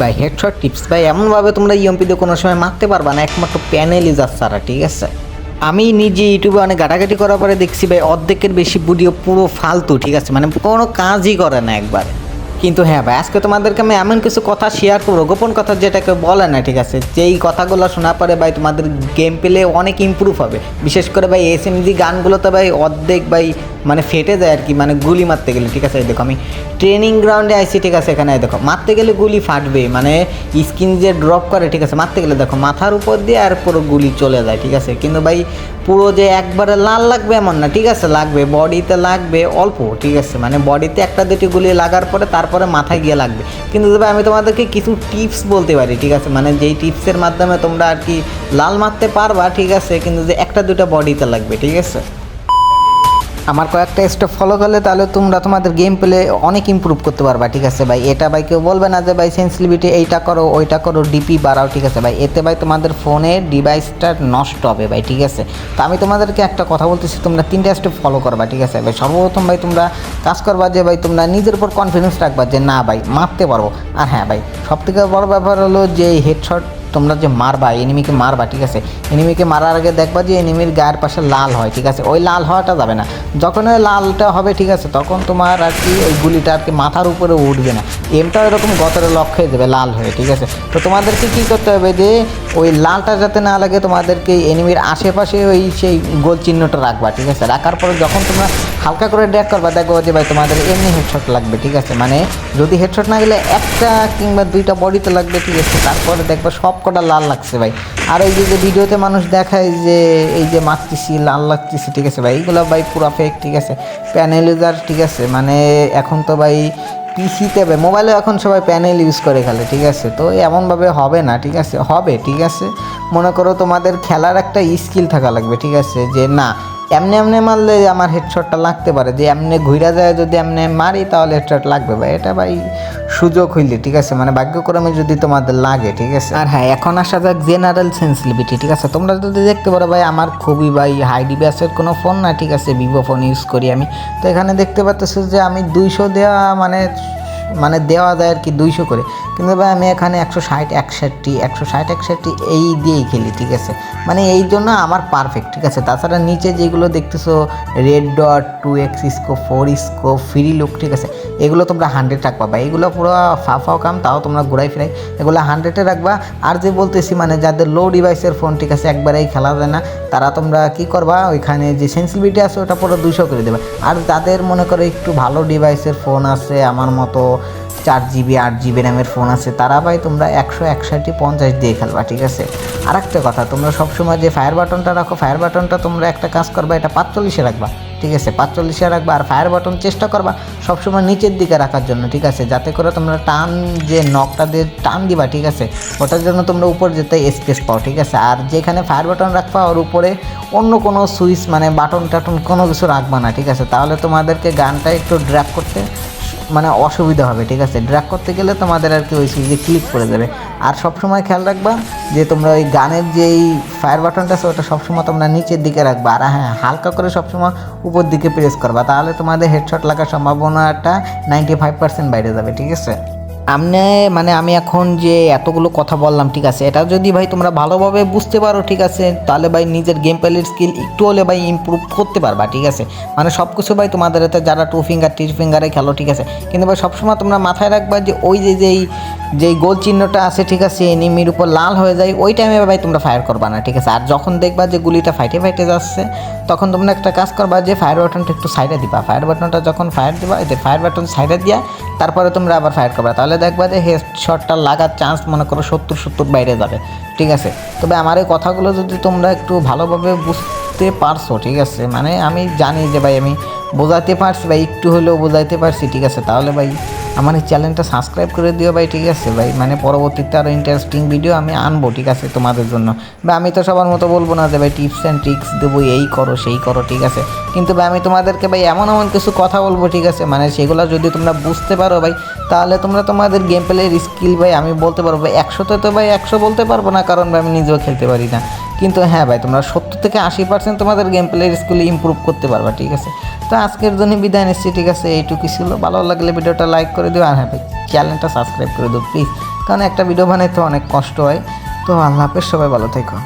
ভাই headshot tips ভাই, এমনভাবে তোমরা ইএমপি দিয়ে কোনো সময় মারতে পারবা না, একমাত্র প্যানেল ইজার ছাড়া ঠিক আছে? আমি নিজে ইউটিউবে অনেক ঘাটাঘাটি করার পরে দেখছি ভাই, অর্ধেকের বেশি ভিডিও পুরো ফালতু, ঠিক আছে? মানে কোনো কাজই করে না একবার। কিন্তু হ্যাঁ ভাই, আজকে তোমাদেরকে আমি এমন কিছু কথা শেয়ার করব, গোপন কথা যেটাকে বলে না, ঠিক আছে? যেই কথাগুলো শোনা পরে ভাই, তোমাদের গেম পেলে অনেক ইমপ্রুভ হবে। বিশেষ করে ভাই এস এম জি গানগুলোতে ভাই, অর্ধেক ভাই মানে ফেটে যায় আর কি মানে গুলি মারতে গেলে, ঠিক আছে? দেখো, আমি ট্রেনিং গ্রাউন্ডে আইছি, ঠিক আছে, এখানে দেখো। মারতে গেলে গুলি ফাটবে মানে স্কিন যে ড্রপ করে, ঠিক আছে, মারতে গেলে, দেখো, মাথার উপর দিয়ে আর পুরো গুলি চলে যায়, ঠিক আছে? কিন্তু ভাই, পুরো যে একবারে লাল লাগবে এমন না, ঠিক আছে? লাগবে, বডিতে লাগবে অল্প, ঠিক আছে? মানে বডিতে একটা দুটি গুলি লাগার পরে, তারপরে মাথায় গিয়ে লাগবে। কিন্তু তবে আমি তোমাদেরকে কিছু টিপস বলতে পারি, ঠিক আছে? মানে যেই টিপসের মাধ্যমে তোমরা আর কি লাল মারতে পারবা, ঠিক আছে? কিন্তু যে একটা দুটো বডিতে লাগবে, ঠিক আছে? আমার কয়েকটা স্টেপ ফলো করলে তাহলে তোমরা তোমাদের গেম প্লে অনেক ইমপ্রুভ করতে পারবা, ঠিক আছে ভাই? এটা ভাই কেউ বলবে না যে ভাই সেন্সিটিভিটি এইটা করো, ওইটা করো ডিপি বাড়াও, ঠিক আছে ভাই? এতে ভাই তোমাদের ফোনের ডিভাইসটা নষ্ট হবে ভাই, ঠিক আছে? তো আমি তোমাদেরকে একটা কথা বলতেছি, তোমরা তিনটা স্টেপ ফলো করবা, ঠিক আছে ভাই? সর্বপ্রথম ভাই তোমরা কাজ করবা যে ভাই তোমরা নিজের উপর কনফিডেন্স রাখবা যে না ভাই মারতে পারব। আর হ্যাঁ ভাই, সবথেকে বড় ব্যাপার হলো যে হেডশট তোমরা যে মারবা এনিমিকে মারবা, ঠিক আছে? এনিমিকে মারার আগে দেখবা যে এনিমির গায়ের পাশে লাল হয়, ঠিক আছে? ওই লাল হওয়াটা যাবে না। যখন ওই লালটা হবে, ঠিক আছে, তখন তোমার আর কি ওই গুলিটা আর কি মাথার উপরে উঠবে না। এমটা এরকম গতরে লক্ষ্য যাবে, লাল হয়ে, ঠিক আছে? তো তোমাদেরকে কী করতে হবে যে, ওই লালটা যাতে না লাগে, তোমাদেরকে এনিমির আশেপাশে ওই সেই গোল চিহ্নটা রাখবা, ঠিক আছে? রাখার পরে যখন তোমরা হালকা করে ড্যাক করবা, দেখব যে ভাই তোমাদের এমনি হেডশট লাগবে, ঠিক আছে? মানে যদি হেডশট না গেলে একটা কিংবা দুইটা বডিতে লাগবে, ঠিক আছে? তারপরে দেখবা সব কটা লাল লাগছে ভাই। আর এই যে ভিডিওতে মানুষ দেখায় যে এই যে মারতেছি, লাল লাগতেছি, ঠিক আছে ভাই? এইগুলো ভাই পুরো ফেক ঠিক আছে? প্যানেল ইউজার ঠিক আছে? মানে এখন তো ভাই পিসিতে ভাই মোবাইলে এখন সবাই প্যানেল ইউজ করে খেলে, ঠিক আছে? তো এমনভাবে হবে না, ঠিক আছে? হবে, ঠিক আছে? মনে করো তোমাদের খেলার একটা স্কিল থাকা লাগবে, ঠিক আছে? যে না এমনি এমনি মারলে আমার হেডশটটা লাগতে পারে। যে এমনি ঘুরা যায় যদি এমনি মারি, তাহলে হেডশট লাগবে ভাই। এটা ভাই সুযোগ হইলে, ঠিক আছে? মানে ভাগ্যক্রমে যদি তোমাদের লাগে, ঠিক আছে? আর হ্যাঁ এখন আসা যাক জেনারেল সেন্সিটিভিটি ঠিক আছে? তোমরা যদি দেখতে পারো ভাই, আমার খুবই ভাই হাই ডিভাইসের কোনো ফোন না ঠিক আছে? ভিভো ফোন ইউজ করি আমি। তো এখানে দেখতে পাচ্ছ যে আমি দুইশো দেওয়া মানে মানে দেওয়া যায় আর কি দুইশো করে। কিন্তু ভাই, আমি এখানে একশো ষাট, একষট্টি, একশো ষাট, একষট্টি এই দিয়েই খেলি, ঠিক আছে? মানে এই জন্য আমার পারফেক্ট ঠিক আছে? তাছাড়া নিচে যেগুলো দেখতেছো red dot two X scope four scope free look ঠিক আছে? এগুলো তোমরা হান্ড্রেড রাখবা বা এগুলো পুরো ফাফাও কাম, তাও তোমরা ঘুরাই ফিরাই। এগুলো হান্ড্রেডে রাখবা। আর যে বলতেছি মানে যাদের লো ডিভাইসের ফোন ঠিক আছে, একবারেই খেলা যায় না, তারা তোমরা কি করবা? ওইখানে যে সেন্সিটিভিটি আছে, ওটা পুরো দুশো করে দেবে। আর যাদের মনে করো একটু ভালো ডিভাইসের ফোন আছে, আমার মতো চার জিবি, আট জিবি র্যামের ফোন আছে। তারা ভাই তোমরা একশো একষট্টি পঞ্চাশ দিয়ে খেলবা, ঠিক আছে? আর একটা কথা, তোমরা সবসময় যে ফায়ার বাটনটা রাখো ফায়ার বাটনটা তোমরা একটা কাজ করবা, এটা পাঁচচল্লিশে রাখবা, ঠিক আছে? পাঁচচল্লিশে রাখবা আর ফায়ার বাটন চেষ্টা করবা সবসময় নিচের দিকে রাখার জন্য, ঠিক আছে? যাতে করে তোমরা টান যে নখটা দিয়ে টান দিবা, ঠিক আছে? ওটার জন্য তোমরা উপর যেতে স্পেস পাও, ঠিক আছে? আর যেখানে ফায়ার বাটন রাখবা, ওর উপরে অন্য কোনো সুইচ মানে বাটন টাটন কোনো কিছু রাখবা না, ঠিক আছে? তাহলে তোমাদেরকে গানটা একটু ড্র্যাপ করতে মানে অসুবিধা হবে, ঠিক আছে? ড্রাগ করতে গেলে তোমাদের আর কি ওই সুইচে ক্লিক করে দেবে আর সবসময় খেয়াল রাখবা যে তোমরা ওই গানের যেই ফায়ার বাটনটা আছে, ওটা সবসময় তোমরা নিচের দিকে রাখবা। আর হ্যাঁ হালকা করে সবসময় উপর দিকে প্রেস করবা, তাহলে তোমাদের হেডশট লাগার সম্ভাবনাটা নাইনটি ফাইভ পার্সেন্ট বাইরে যাবে, ঠিক আছে? আমনে মানে আমি এখন যে এতগুলো কথা বললাম, ঠিক আছে? এটা যদি ভাই তোমরা ভালোভাবে বুঝতে পারো, ঠিক আছে, তাহলে ভাই নিজের গেম প্লের স্কিল একটু হলে ভাই ইম্প্রুভ করতে পারবা, ঠিক আছে? মানে সব কিছু ভাই তোমাদের হাতে যারা টু ফিঙ্গার টি ফিঙ্গারে খেলো, ঠিক আছে? কিন্তু ভাই সবসময় তোমরা মাথায় রাখবা যে ওই যে যেই যেই গোল চিহ্নটা আছে, ঠিক আছে, এনিমির উপর লাল হয়ে যায়, ওই টাইমে ভাই তোমরা ফায়ার করবা না, ঠিক আছে? আর যখন দেখবা যে গুলিটা ফাইটে ফাইটে যাচ্ছে, তখন তোমরা একটা কাজ করবা যে ফায়ার বাটনটা একটু সাইডে দিবা। ফায়ার বাটনটা যখন ফায়ার দিবা, এই ফায়ার বাটন সাইডে দিয়া, তারপরে তোমরা আবার ফায়ার করবা। তাহলে দেখবা যে হেড শটটা লাগার চান্স মনে করো সত্তর সত্তর বাইরে যাবে, ঠিক আছে? তবে আমার এই কথাগুলো যদি তোমরা একটু ভালোভাবে বুঝতে পারছ, ঠিক আছে? মানে আমি জানি যে ভাই আমি বোঝাতে পারছি ভাই একটু হলেও বোঝাইতে পারছি, ঠিক আছে? তাহলে ভাই আমার এই চ্যানেলটা সাবস্ক্রাইব করে দিও ভাই, ঠিক আছে ভাই? মানে পরবর্তীতে আরও ইন্টারেস্টিং ভিডিও আমি আনব, ঠিক আছে, তোমাদের জন্য। বা আমি তো সবার মতো বলব না যে ভাই টিপস অ্যান্ড ট্রিক্স দেবো এই করো, সেই করো, ঠিক আছে? কিন্তু ভাই, আমি তোমাদেরকে ভাই, এমন এমন কিছু কথা বলব, ঠিক আছে? মানে সেগুলো যদি তোমরা বুঝতে পারো ভাই, তাহলে তোমরা তোমাদের গেম প্লের স্কিল ভাই, আমি বলতে পারব একশোতে তো ভাই, একশো বলতে পারব না, কারণ ভাই, আমি নিজেও খেলতে পারি না। কিন্তু হ্যাঁ ভাই, তোমরা সত্তর থেকে আশি পার্সেন্ট তোমাদের গেম প্লের স্কিল ইম্প্রুভ করতে পারবা, ঠিক আছে? তো আজকের জন্য বিদায় নিচ্ছি, ঠিক আছে? এইটুকু ছিল। ভালো লাগলে ভিডিওটা লাইক করে দিও, আর হ্যাঁ চ্যানেলটা সাবস্ক্রাইব করে দিও, প্লিজ। কারণ একটা ভিডিও বানাইতে অনেক কষ্ট হয়। তো আল্লাহ হাফেজ, সবাই ভালো থেকো।